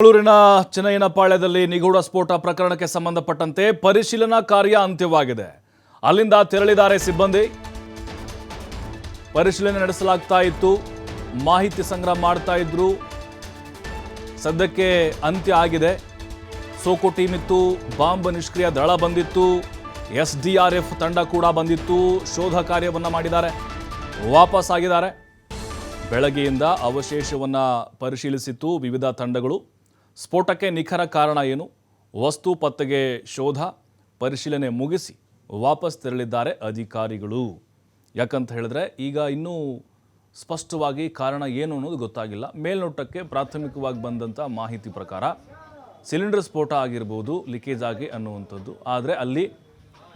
ಬೆಂಗಳೂರಿನ ಚಿನ್ನಯ್ಯನಪಾಳ್ಯದಲ್ಲಿ ನಿಗೂಢ ಸ್ಫೋಟ ಪ್ರಕರಣಕ್ಕೆ ಸಂಬಂಧಪಟ್ಟಂತೆ ಪರಿಶೀಲನಾ ಕಾರ್ಯ ಅಂತ್ಯವಾಗಿದೆ. ಅಲ್ಲಿಂದ ತೆರಳಿದ್ದಾರೆ ಸಿಬ್ಬಂದಿ. ಪರಿಶೀಲನೆ ನಡೆಸಲಾಗ್ತಾ ಇತ್ತು. ಮಾಹಿತಿ ಸಂಗ್ರಹ ಮಾಡ್ತಾ ಇದ್ರು. ಸದ್ಯಕ್ಕೆ ಅಂತ್ಯ ಆಗಿದೆ. ಸೋಕೋ ಟೀಮ್ ಇತ್ತು. ಬಾಂಬ್ ನಿಷ್ಕ್ರಿಯ ದಳ ಬಂದಿತ್ತು. ಎಸ್ ಡಿ ಆರ್ ಎಫ್ ತಂಡ ಕೂಡ ಬಂದಿತ್ತು. ಶೋಧ ಕಾರ್ಯವನ್ನು ಮಾಡಿದ್ದಾರೆ. ವಾಪಸ್ ಆಗಿದ್ದಾರೆ ಬೆಳಗ್ಗೆಯಿಂದ ಅವಶೇಷವನ್ನು ಪರಿಶೀಲಿಸಿತ್ತು ವಿವಿಧ ತಂಡಗಳು. ಸ್ಫೋಟಕ್ಕೆ ನಿಖರ ಕಾರಣ ಏನು? ವಸ್ತು ಪತ್ತೆಗೆ ಶೋಧ, ಪರಿಶೀಲನೆ ಮುಗಿಸಿ ವಾಪಸ್ ತೆರಳಿದ್ದಾರೆ ಅಧಿಕಾರಿಗಳು. ಯಾಕಂತ ಹೇಳಿದ್ರೆ ಈಗ ಇನ್ನೂ ಸ್ಪಷ್ಟವಾಗಿ ಕಾರಣ ಏನು ಅನ್ನೋದು ಗೊತ್ತಾಗಿಲ್ಲ. ಮೇಲ್ನೋಟಕ್ಕೆ ಪ್ರಾಥಮಿಕವಾಗಿ ಬಂದಂಥ ಮಾಹಿತಿ ಪ್ರಕಾರ ಸಿಲಿಂಡರ್ ಸ್ಫೋಟ ಆಗಿರ್ಬೋದು ಲೀಕೇಜ್ ಆಗಿ ಅನ್ನುವಂಥದ್ದು. ಆದರೆ ಅಲ್ಲಿ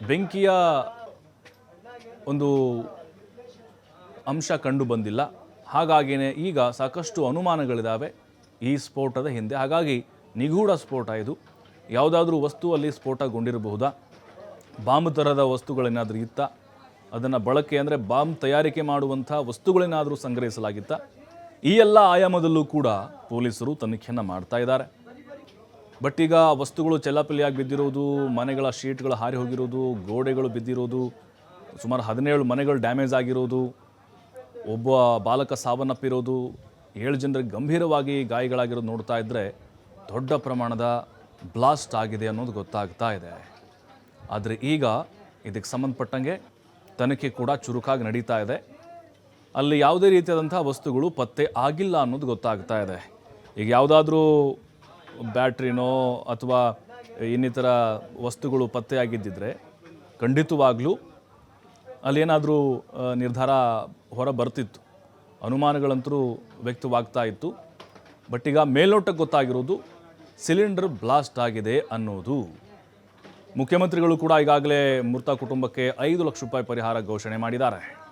ಬೆಂಕಿಯ ಒಂದು ಅಂಶ ಕಂಡು ಬಂದಿಲ್ಲ. ಹಾಗಾಗಿಯೇ ಈಗ ಸಾಕಷ್ಟು ಅನುಮಾನಗಳಿದ್ದಾವೆ ಈ ಸ್ಫೋಟದ ಹಿಂದೆ. ಹಾಗಾಗಿ ನಿಗೂಢ ಸ್ಫೋಟ ಇದು. ಯಾವುದಾದ್ರೂ ವಸ್ತು ಅಲ್ಲಿ ಸ್ಫೋಟಗೊಂಡಿರಬಹುದಾ? ಬಾಂಬ್ ಥರದ ವಸ್ತುಗಳೇನಾದರೂ ಇತ್ತ? ಅದನ್ನು ಬಳಕೆ ಅಂದರೆ ಬಾಂಬ್ ತಯಾರಿಕೆ ಮಾಡುವಂಥ ವಸ್ತುಗಳೇನಾದರೂ ಸಂಗ್ರಹಿಸಲಾಗಿತ್ತ? ಈ ಎಲ್ಲ ಆಯಾಮದಲ್ಲೂ ಕೂಡ ಪೊಲೀಸರು ತನಿಖೆಯನ್ನು ಮಾಡ್ತಾ ಇದ್ದಾರೆ. ಬಟ್ ಈಗ ವಸ್ತುಗಳು ಚೆಲ್ಲಾಪಿಲ್ಲಿಯಾಗಿ ಬಿದ್ದಿರೋದು, ಮನೆಗಳ ಶೀಟ್ಗಳು ಹಾರಿ ಹೋಗಿರೋದು, ಗೋಡೆಗಳು ಬಿದ್ದಿರೋದು, ಸುಮಾರು ಹದಿನೇಳು ಮನೆಗಳು ಡ್ಯಾಮೇಜ್ ಆಗಿರೋದು, ಒಬ್ಬ ಬಾಲಕ ಸಾವನ್ನಪ್ಪಿರೋದು ಏಳು ಜನರಿಗೆ ಗಂಭೀರವಾಗಿ ಗಾಯಗಳಾಗಿರೋದು ನೋಡ್ತಾ ಇದ್ದರೆ ದೊಡ್ಡ ಪ್ರಮಾಣದ ಬ್ಲಾಸ್ಟ್ ಆಗಿದೆ ಅನ್ನೋದು ಗೊತ್ತಾಗ್ತಾ ಇದೆ. ಆದರೆ ಈಗ ಇದಕ್ಕೆ ಸಂಬಂಧಪಟ್ಟಂಗೆ ತನಿಖೆ ಕೂಡ ಚುರುಕಾಗಿ ನಡೀತಾ ಇದೆ. ಅಲ್ಲಿ ಯಾವುದೇ ರೀತಿಯಾದಂಥ ವಸ್ತುಗಳು ಪತ್ತೆ ಆಗಿಲ್ಲ ಅನ್ನೋದು ಗೊತ್ತಾಗ್ತಾ ಇದೆ. ಈಗ ಯಾವುದಾದ್ರೂ ಬ್ಯಾಟ್ರಿನೋ ಅಥವಾ ಇನ್ನಿತರ ವಸ್ತುಗಳು ಪತ್ತೆಯಾಗಿದ್ದಿದ್ರೆ ಖಂಡಿತವಾಗ್ಲೂ ಅಲ್ಲೇನಾದರೂ ನಿರ್ಧಾರ ಹೊರ ಬರ್ತಿತ್ತು ಅನುಮಾನಗಳಂತರೂ ವ್ಯಕ್ತವಾಗ್ತಾ ಇತ್ತು. ಬಟ್ ಈಗ ಮೇಲ್ನೋಟಕ್ಕೆ ಗೊತ್ತಾಗಿರೋದು ಸಿಲಿಂಡರ್ ಬ್ಲಾಸ್ಟ್ ಆಗಿದೆ ಅನ್ನೋದು. ಮುಖ್ಯಮಂತ್ರಿಗಳು ಕೂಡ ಈಗಾಗಲೇ ಮೃತ ಕುಟುಂಬಕ್ಕೆ ಐದು ಲಕ್ಷ ರೂಪಾಯಿ ಪರಿಹಾರ ಘೋಷಣೆ ಮಾಡಿದ್ದಾರೆ.